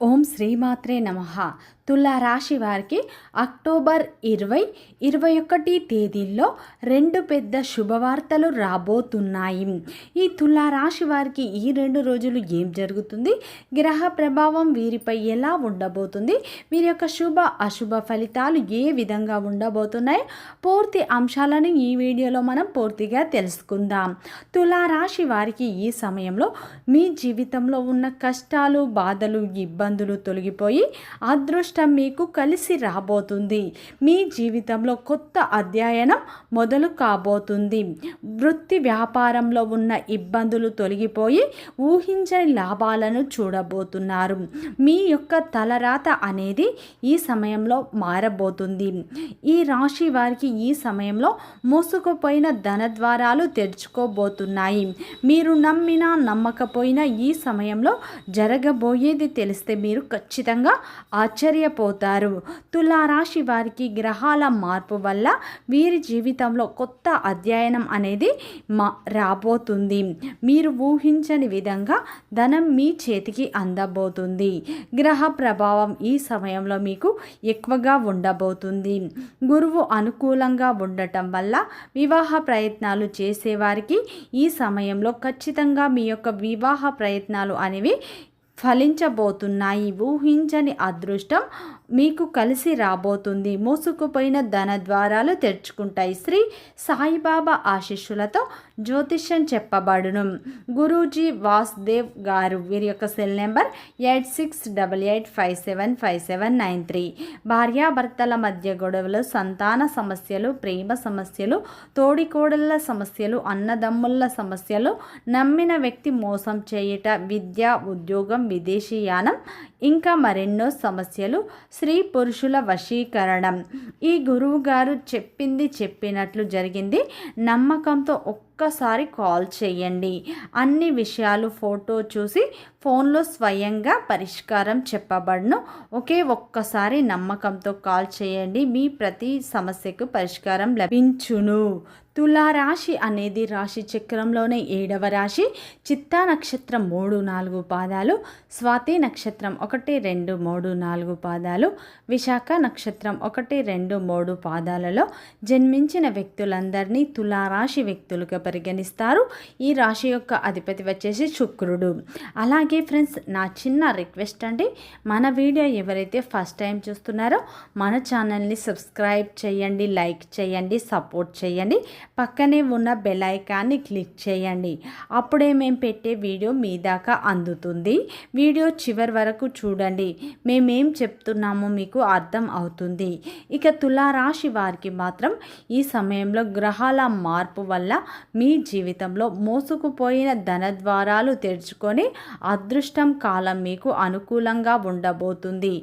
ఓం శ్రీమాత్రే నమ. తులారాశి వారికి అక్టోబర్ ఇరవై ఇరవై ఒకటి తేదీల్లో రెండు పెద్ద శుభవార్తలు రాబోతున్నాయి. ఈ తులారాశి వారికి ఈ రెండు రోజులు ఏం జరుగుతుంది? గ్రహ ప్రభావం వీరిపై ఎలా ఉండబోతుంది? వీరి యొక్క శుభ అశుభ ఫలితాలు ఏ విధంగా ఉండబోతున్నాయి? పూర్తి అంశాలను ఈ వీడియోలో మనం పూర్తిగా తెలుసుకుందాం. తులారాశి వారికి ఈ సమయంలో మీ జీవితంలో ఉన్న కష్టాలు బాధలు ఇబ్బందులు తొలగిపోయి అదృష్ట మీకు కలిసి రాబోతుంది. మీ జీవితంలో కొత్త అధ్యయనం మొదలు కాబోతుంది. వృత్తి వ్యాపారంలో ఉన్న ఇబ్బందులు తొలగిపోయి ఊహించని లాభాలను చూడబోతున్నారు. మీ యొక్క తలరాత అనేది ఈ సమయంలో మారబోతుంది. ఈ రాశి వారికి ఈ సమయంలో మూసుకుపోయిన ధన ద్వారాలు తెరుచుకోబోతున్నాయి. మీరు నమ్మినా నమ్మకపోయినా ఈ సమయంలో జరగబోయేది తెలిస్తే మీరు ఖచ్చితంగా ఆశ్చర్య ఆశ్చర్యపోతారు తులారాశి వారికి గ్రహాల మార్పు వల్ల వీరి జీవితంలో కొత్త అధ్యయనం అనేది మా రాబోతుంది. మీరు ఊహించని విధంగా ధనం మీ చేతికి అందబోతుంది. గ్రహ ప్రభావం ఈ సమయంలో మీకు ఎక్కువగా ఉండబోతుంది. గురువు అనుకూలంగా ఉండటం వల్ల వివాహ ప్రయత్నాలు చేసేవారికి ఈ సమయంలో ఖచ్చితంగా మీ యొక్క వివాహ ప్రయత్నాలు అనేవి ఫలించబోతున్నాయి. ఊహించని అదృష్టం మీకు కలిసి రాబోతుంది. మూసుకుపోయిన ధన ద్వారాలు తెరుచుకుంటాయి. శ్రీ సాయిబాబా ఆశీస్సులతో జ్యోతిష్యం చెప్పబడును. గురూజీ వాసుదేవ్ గారు వీరి యొక్క cell number eight six double eight five seven five seven nine three. భార్యాభర్తల మధ్య గొడవలు సంతాన సమస్యలు ప్రేమ సమస్యలు తోడికోడళ్ళ సమస్యలు అన్నదమ్ముళ్ళ సమస్యలు నమ్మిన వ్యక్తి మోసం చేయుట విద్య ఉద్యోగం విదేశీయానం ఇంకా మరెన్నో సమస్యలు స్త్రీ పురుషుల వశీకరణం. ఈ గురువు గారు చెప్పింది చెప్పినట్లు జరిగింది. నమ్మకంతో ఒక్క ఒక్కసారి కాల్ చేయండి. అన్ని విషయాలు ఫోటో చూసి ఫోన్లో స్వయంగా పరిష్కారం చెప్పబడును. ఒకే ఒక్కసారి నమ్మకంతో కాల్ చేయండి. మీ ప్రతి సమస్యకు పరిష్కారం లభించును. తులారాశి అనేది రాశి చక్రంలోనే ఏడవ రాశి. చిత్తా నక్షత్రం మూడు నాలుగు పాదాలు స్వాతి నక్షత్రం ఒకటి రెండు మూడు నాలుగు పాదాలు విశాఖ నక్షత్రం ఒకటి రెండు మూడు పాదాలలో జన్మించిన వ్యక్తులందరినీ తులారాశి వ్యక్తులుగా పరిగణిస్తారు. ఈ రాశి యొక్క అధిపతి వచ్చేసి శుక్రుడు. అలాగే ఫ్రెండ్స్ నా చిన్న రిక్వెస్ట్ అండి మన వీడియో ఎవరైతే ఫస్ట్ టైం చూస్తున్నారో మన ఛానల్ని సబ్స్క్రైబ్ చేయండి లైక్ చేయండి సపోర్ట్ చేయండి పక్కనే ఉన్న బెల్ ఐకాన్ని క్లిక్ చేయండి. అప్పుడే మేము పెట్టే వీడియో మీ దాకా అందుతుంది. వీడియో చివరి వరకు చూడండి. మేమేం చెప్తున్నామో మీకు అర్థం అవుతుంది. ఇక తులారాశి వారికి మాత్రం ఈ సమయంలో గ్రహాల మార్పు వల్ల మీ జీవితంలో మోసుకుపోయిన ధన ద్వారాలు తెరుచుకొని అదృష్టం కాలం మీకు అనుకూలంగా ఉండబోతుంది.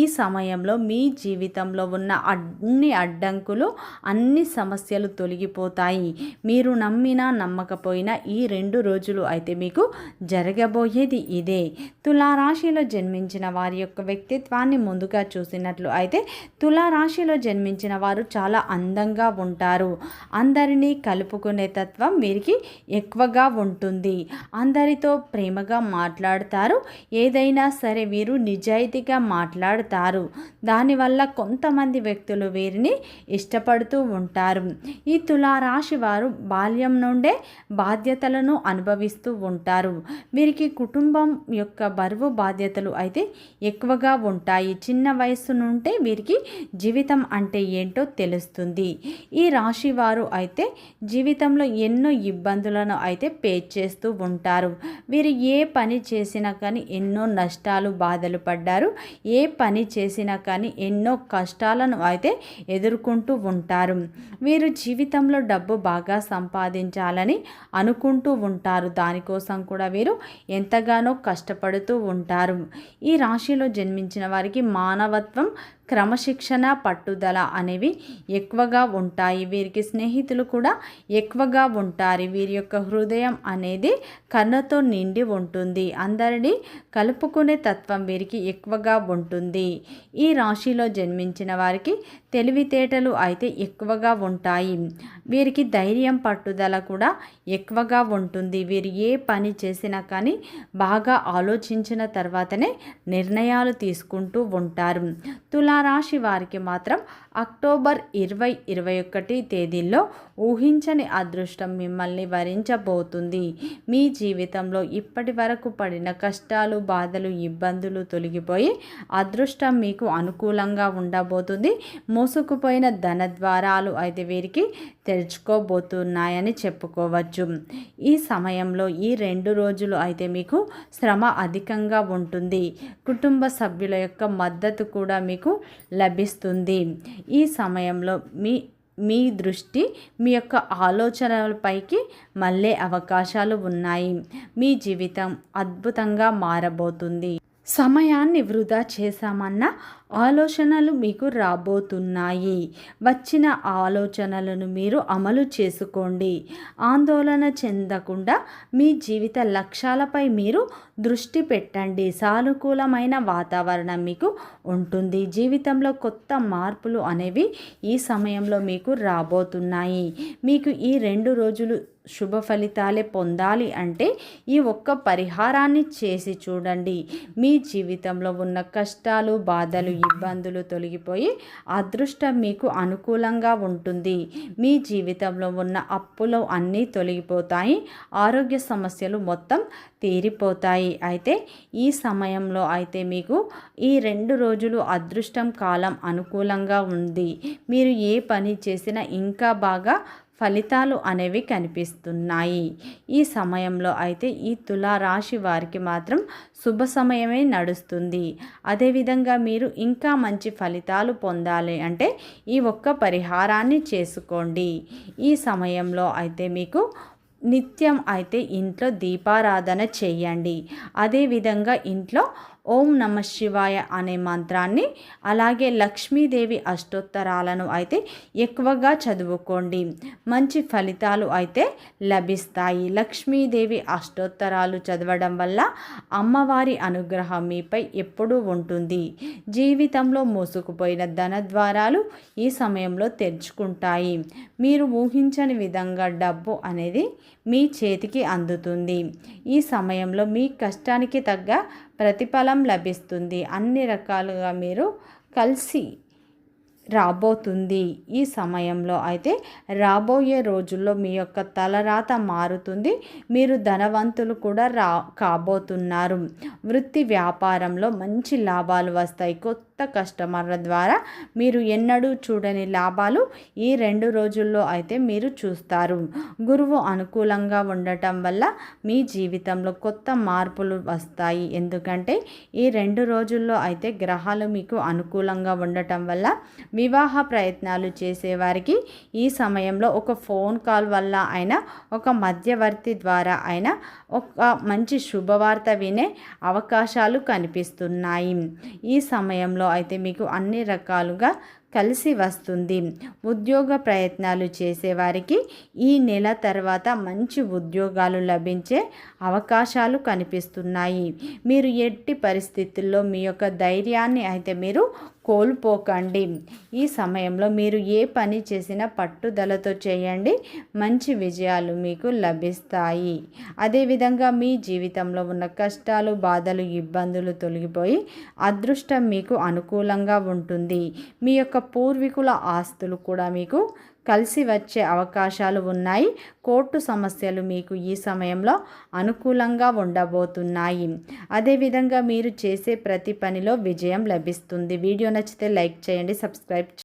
ఈ సమయంలో మీ జీవితంలో ఉన్న అన్ని అడ్డంకులు అన్ని సమస్యలు తొలగిపోతాయి. మీరు నమ్మినా నమ్మకపోయినా ఈ రెండు రోజులు అయితే మీకు జరగబోయేది ఇదే. తులారాశిలో జన్మించిన వారి యొక్క వ్యక్తిత్వాన్ని ముందుగా చూసినట్లు అయితే తులారాశిలో జన్మించిన వారు చాలా అందంగా ఉంటారు. అందరినీ కలుపుకునే తత్వం వీరికి ఎక్కువగా ఉంటుంది. అందరితో ప్రేమగా మాట్లాడతారు. ఏదైనా సరే వీరు నిజాయితీగా మాట్లాడతారు. దానివల్ల కొంతమంది వ్యక్తులు వీరిని ఇష్టపడుతూ ఉంటారు. ఈ తులారాశి వారు బాల్యం నుండే బాధ్యతలను అనుభవిస్తూ ఉంటారు. వీరికి కుటుంబం యొక్క బరువు బాధ్యతలు అయితే ఎక్కువగా ఉంటాయి. చిన్న వయసు నుండే వీరికి జీవితం అంటే ఏంటో తెలుస్తుంది. ఈ రాశి వారు అయితే జీవితంలో ఎన్నో ఇబ్బందులను అయితే పే చేస్తూ ఉంటారు. వీరు ఏ పని చేసినా కానీ ఎన్నో నష్టాలు బాధలు పడ్డారు. ఏ పని చేసినా కానీ ఎన్నో కష్టాలను అయితే ఎదుర్కొంటూ ఉంటారు. వీరు జీవితంలో డబ్బు బాగా సంపాదించాలని అనుకుంటూ ఉంటారు. దానికోసం కూడా వీరు ఎంతగానో కష్టపడుతూ ఉంటారు. ఈ రాశిలో జన్మించిన వారికి మానవత్వం క్రమశిక్షణ పట్టుదల అనేవి ఎక్కువగా ఉంటాయి. వీరికి స్నేహితులు కూడా ఎక్కువగా ఉంటారు. వీరి యొక్క హృదయం అనేది కన్నతో నిండి ఉంటుంది. అందరినీ కలుపుకునే తత్వం వీరికి ఎక్కువగా ఉంటుంది. ఈ రాశిలో జన్మించిన వారికి తెలివితేటలు అయితే ఎక్కువగా ఉంటాయి. వీరికి ధైర్యం పట్టుదల కూడా ఎక్కువగా ఉంటుంది. వీరు ఏ పని చేసినా కానీ బాగా ఆలోచించిన తర్వాతనే నిర్ణయాలు తీసుకుంటూ ఉంటారు. తులారాశి వారికి మాత్రం అక్టోబర్ ఇరవై ఇరవై ఒకటి తేదీల్లో ఊహించని అదృష్టం మిమ్మల్ని వరించబోతుంది. మీ జీవితంలో ఇప్పటి వరకు పడిన కష్టాలు బాధలు ఇబ్బందులు తొలగిపోయి అదృష్టం మీకు అనుకూలంగా ఉండబోతుంది. మోసుకుపోయిన ధన ద్వారాలు అయితే వీరికి తెరుచుకోబోతున్నాయని చెప్పుకోవచ్చు. ఈ సమయంలో ఈ రెండు రోజులు అయితే మీకు శ్రమ అధికంగా ఉంటుంది. కుటుంబ సభ్యుల యొక్క మద్దతు కూడా మీకు లభిస్తుంది. ఈ సమయంలో మీ మీ దృష్టి మీ యొక్క ఆలోచనలపైకి మళ్ళే అవకాశాలు ఉన్నాయి. మీ జీవితం అద్భుతంగా మారబోతుంది. సమయాన్ని వృధా చేశామన్న ఆలోచనలు మీకు రాబోతున్నాయి. వచ్చిన ఆలోచనలను మీరు అమలు చేసుకోండి. ఆందోళన చెందకుండా మీ జీవిత లక్ష్యాలపై మీరు దృష్టి పెట్టండి. సానుకూలమైన వాతావరణం మీకు ఉంటుంది. జీవితంలో కొత్త మార్పులు అనేవి ఈ సమయంలో మీకు రాబోతున్నాయి. మీకు ఈ రెండు రోజులు శుభ ఫలితాలే పొందాలి అంటే ఈ ఒక్క పరిహారాన్ని చేసి చూడండి. మీ జీవితంలో ఉన్న కష్టాలు బాధలు ఇబ్బందులు తొలగిపోయి అదృష్టం మీకు అనుకూలంగా ఉంటుంది. మీ జీవితంలో ఉన్న అప్పులు అన్నీ తొలగిపోతాయి. ఆరోగ్య సమస్యలు మొత్తం తీరిపోతాయి. అయితే ఈ సమయంలో అయితే మీకు ఈ రెండు రోజులు అదృష్టం కాలం అనుకూలంగా ఉంది. మీరు ఏ పని చేసినా ఇంకా బాగా ఫలితాలు అనేవి కనిపిస్తున్నాయి. ఈ సమయంలో అయితే ఈ తులారాశి వారికి మాత్రం శుభ సమయమే నడుస్తుంది. అదేవిధంగా మీరు ఇంకా మంచి ఫలితాలు పొందాలి అంటే ఈ ఒక్క పరిహారాన్ని చేసుకోండి. ఈ సమయంలో అయితే మీకు నిత్యం అయితే ఇంట్లో దీపారాధన చేయండి. అదేవిధంగా ఇంట్లో ఓం నమ శివాయ అనే మంత్రాన్ని అలాగే లక్ష్మీదేవి అష్టోత్తరాలను అయితే ఎక్కువగా చదువుకోండి. మంచి ఫలితాలు అయితే లభిస్తాయి. లక్ష్మీదేవి అష్టోత్తరాలు చదవడం వల్ల అమ్మవారి అనుగ్రహం మీపై ఎప్పుడూ ఉంటుంది. జీవితంలో మోసుకుపోయిన ధన ద్వారాలు ఈ సమయంలో తెరుచుకుంటాయి. మీరు ఊహించని విధంగా డబ్బు అనేది మీ చేతికి అందుతుంది. ఈ సమయంలో మీ కష్టానికి తగ్గ ప్రతిఫలం లభిస్తుంది. అన్ని రకాలుగా మీరు కలిసి రాబోతుంది ఈ సమయంలో. అయితే రాబోయే రోజుల్లో మీ యొక్క తలరాత మారుతుంది. మీరు ధనవంతులు కూడా రా కాబోతున్నారు. వృత్తి వ్యాపారంలో మంచి లాభాలు వస్తాయి. కొత్త కొత్త కస్టమర్ల ద్వారా మీరు ఎన్నడూ చూడని లాభాలు ఈ రెండు రోజుల్లో అయితే మీరు చూస్తారు. గురువు అనుకూలంగా ఉండటం వల్ల మీ జీవితంలో కొత్త మార్పులు వస్తాయి. ఎందుకంటే ఈ రెండు రోజుల్లో అయితే గ్రహాలు మీకు అనుకూలంగా ఉండటం వల్ల వివాహ ప్రయత్నాలు చేసేవారికి ఈ సమయంలో ఒక ఫోన్ కాల్ వల్ల అయినా ఒక మధ్యవర్తి ద్వారా అయినా ఒక మంచి శుభవార్త వినే అవకాశాలు కనిపిస్తున్నాయి. ఈ సమయంలో అయితే మీకు అన్ని రకాలుగా కలిసి వస్తుంది. ఉద్యోగ ప్రయత్నాలు చేసేవారికి ఈ నెల తర్వాత మంచి ఉద్యోగాలు లభించే అవకాశాలు కనిపిస్తున్నాయి. మీరు ఎట్టి పరిస్థితుల్లో మీ యొక్క ధైర్యాన్ని అయితే మీరు కోల్పోకండి. ఈ సమయంలో మీరు ఏ పని చేసినా పట్టుదలతో చేయండి. మంచి విజయాలు మీకు లభిస్తాయి. అదేవిధంగా మీ జీవితంలో ఉన్న కష్టాలు బాధలు ఇబ్బందులు తొలగిపోయి అదృష్టం మీకు అనుకూలంగా ఉంటుంది. మీ యొక్క యొక్క పూర్వీకుల ఆస్తులు కూడా మీకు కలిసి వచ్చే అవకాశాలు ఉన్నాయి. కోర్టు సమస్యలు మీకు ఈ సమయంలో అనుకూలంగా ఉండబోతున్నాయి. అదేవిధంగా మీరు చేసే ప్రతి పనిలో విజయం లభిస్తుంది. వీడియో నచ్చితే లైక్ చేయండి సబ్స్క్రైబ్